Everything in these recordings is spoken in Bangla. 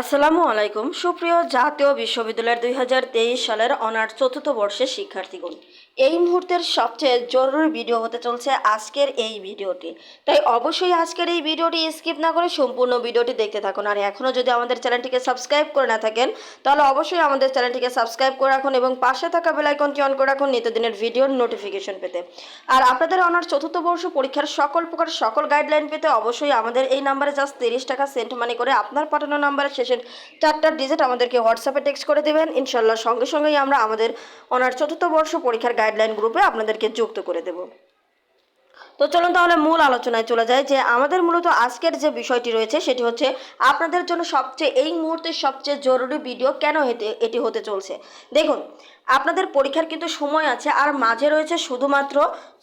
আসসালামু আলাইকুম। সুপ্রিয় জাতীয় বিশ্ববিদ্যালয়ের দুই হাজার তেইশ সালের অনার্স চতুর্থ বর্ষের শিক্ষার্থীগণ, এই মুহূর্তের সবচেয়ে জরুরি ভিডিও হতে চলছে আজকের এই ভিডিওটি। তাই অবশ্যই আজকের এই ভিডিওটি স্কিপ না করে সম্পূর্ণ ভিডিওটি দেখতে থাকুন। আর এখনও যদি আমাদের চ্যানেলটিকে সাবস্ক্রাইব করে না থাকেন, তাহলে অবশ্যই আমাদের চ্যানেলটিকে সাবস্ক্রাইব করে রাখুন এবং পাশে থাকা বেলাইকনটি অন করে রাখুন নিত্যদিনের ভিডিওর নোটিফিকেশন পেতে। আর আপনাদের অনার্স চতুর্থ বর্ষ পরীক্ষার সকল প্রকার সকল গাইডলাইন পেতে অবশ্যই আমাদের এই নাম্বারে জাস্ট তিরিশ টাকা সেন্ট মানি করে আপনার পাঠানো নাম্বারে শেষের চারটা ডিজিট আমাদেরকে হোয়াটসঅ্যাপে টেক্সট করে দেবেন। ইনশাল্লাহ সঙ্গে সঙ্গেই আমরা আমাদের অনার্স চতুর্থ বর্ষ পরীক্ষার গাইডলাইন গ্রুপে আপনাদেরকে যুক্ত করে দেব। তো চলুন তাহলে মূল আলোচনায় চলে যায় যে আমাদের মূলত আজকের যে বিষয়টি রয়েছে, সেটি হচ্ছে আপনাদের জন্য সবচেয়ে, এই মুহূর্তে সবচেয়ে জরুরি ভিডিও কেন হেতে এটি হতে চলছে? দেখুন, আপনাদের পরীক্ষার কিন্তু সময় আছে, আর মাঝে রয়েছে শুধুমাত্র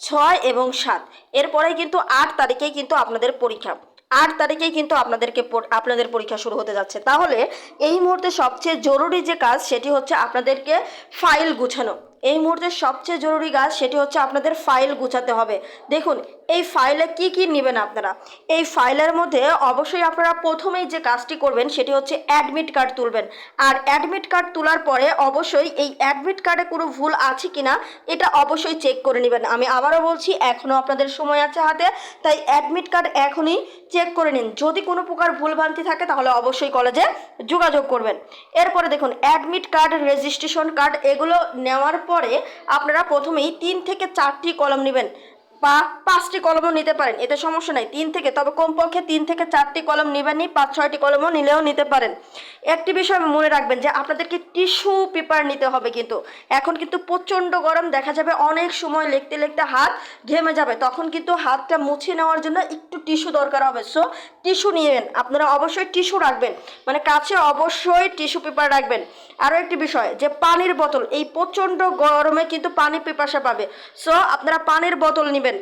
ছয় এবং সাত। এরপরেই কিন্তু আট তারিখেই কিন্তু আপনাদের পরীক্ষা। আট তারিখেই কিন্তু আপনাদেরকে আপনাদের পরীক্ষা শুরু হতে যাচ্ছে। তাহলে এই মুহূর্তে সবচেয়ে জরুরি যে কাজ, সেটি হচ্ছে আপনাদেরকে ফাইল গুছানো। এই মুহূর্তে সবচেয়ে জরুরি কাজ সেটি হচ্ছে আপনাদের ফাইল গুছাতে হবে। দেখুন, এই ফাইলে কি কি নেবেন আপনারা? এই ফাইলের মধ্যে অবশ্যই আপনারা প্রথমেই যে কাজটি করবেন সেটি হচ্ছে অ্যাডমিট কার্ড তুলবেন। আর অ্যাডমিট কার্ড তোলার পরে অবশ্যই এই অ্যাডমিট কার্ডে কোনো ভুল আছে কিনা, এটা অবশ্যই চেক করে নেবেন। আমি আবারও বলছি, এখনও আপনাদের সময় আছে হাতে, তাই অ্যাডমিট কার্ড এখনই চেক করে নিন। যদি কোনো প্রকার ভুলভ্রান্তি থাকে, তাহলে অবশ্যই কলেজে যোগাযোগ করবেন। এরপরে দেখুন অ্যাডমিট কার্ড রেজিস্ট্রেশন কার্ড এগুলো নেওয়ার পরে আপনারা প্রথমেই তিন থেকে চারটি কলম নেবেন। বা পাঁচটি কলমও নিতে পারেন। এতে সমস্যা নাই। তিন থেকে, তবে কমপক্ষে তিন থেকে চারটি কলম নেবেনই পাঁচ ছয়টি কলমও নিলেও নিতে পারেন। একটি বিষয় মনে রাখবেন যে, আপনাদেরকে টিস্যু পেপার নিতে হবে কিন্তু। এখন কিন্তু প্রচণ্ড গরম, দেখা যাবে অনেক সময় লিখতে লিখতে হাত ঘেমে যাবে। তখন কিন্তু হাতটা মুছে নেওয়ার জন্য একটু টিস্যু দরকার হবে। সো, টিস্যু নিয়েবেন আপনারা অবশ্যই টিস্যু রাখবেন। মানে কাছে অবশ্যই টিস্যু পেপার রাখবেন। আরও একটি বিষয় যে, পানির বোতল। এই প্রচণ্ড গরমে কিন্তু পানি পিপাসা পাবে। সো, আপনারা পানির বোতল নেবেন।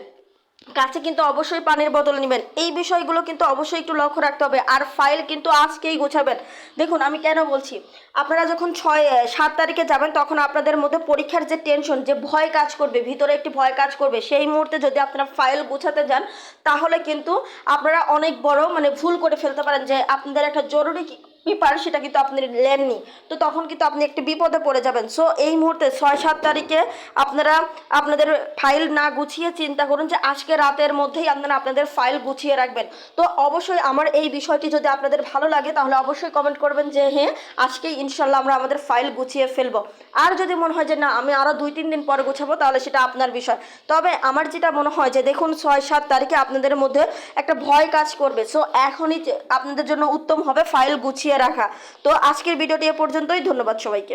কাছে কিন্তু অবশ্যই পানির বোতল নেবেন। এই বিষয়গুলো কিন্তু অবশ্যই একটু লক্ষ্য রাখতে হবে। আর ফাইল কিন্তু আজকেই গোছাবেন। দেখুন, আমি কেন বলছি? আপনারা যখন ছয় সাত তারিখে যাবেন, তখন আপনাদের মধ্যে পরীক্ষার যে টেনশন যে ভয় কাজ করবে, ভিতরে একটি ভয় কাজ করবে, সেই মুহূর্তে যদি আপনারা ফাইল গোছাতে যান, তাহলে কিন্তু আপনারা অনেক বড় মানে ভুল করে ফেলতে পারেন যে আপনাদের একটা জরুরি পেপার সেটা কিন্তু আপনি নেননি তো তখন কিন্তু আপনি একটি বিপদে পড়ে যাবেন। সো এই মুহূর্তে ছয় সাত তারিখে আপনারা আপনাদের ফাইল না গুছিয়ে চিন্তা করুন যে আজকে রাতের মধ্যেই আপনারা আপনাদের ফাইল গুছিয়ে রাখবেন। তো অবশ্যই আমার এই বিষয়টি যদি আপনাদের ভালো লাগে, তাহলে অবশ্যই কমেন্ট করবেন যে হ্যাঁ আজকেই ইনশাল্লাহ আমরা আমাদের ফাইল গুছিয়ে ফেলব। আর যদি মনে হয় যে, না, আমি আরও দুই, তিন দিন পরে গুছাবো, তাহলে সেটা আপনার বিষয়। তবে আমার যেটা মনে হয় যে, দেখুন, ছয় সাত তারিখে আপনাদের মধ্যে একটা ভয় কাজ করবে। সো এখনই আপনাদের জন্য উত্তম হবে ফাইল গুছিয়ে রাখা। তো আজকের ভিডিওটি এ পর্যন্তই। ধন্যবাদ সবাইকে।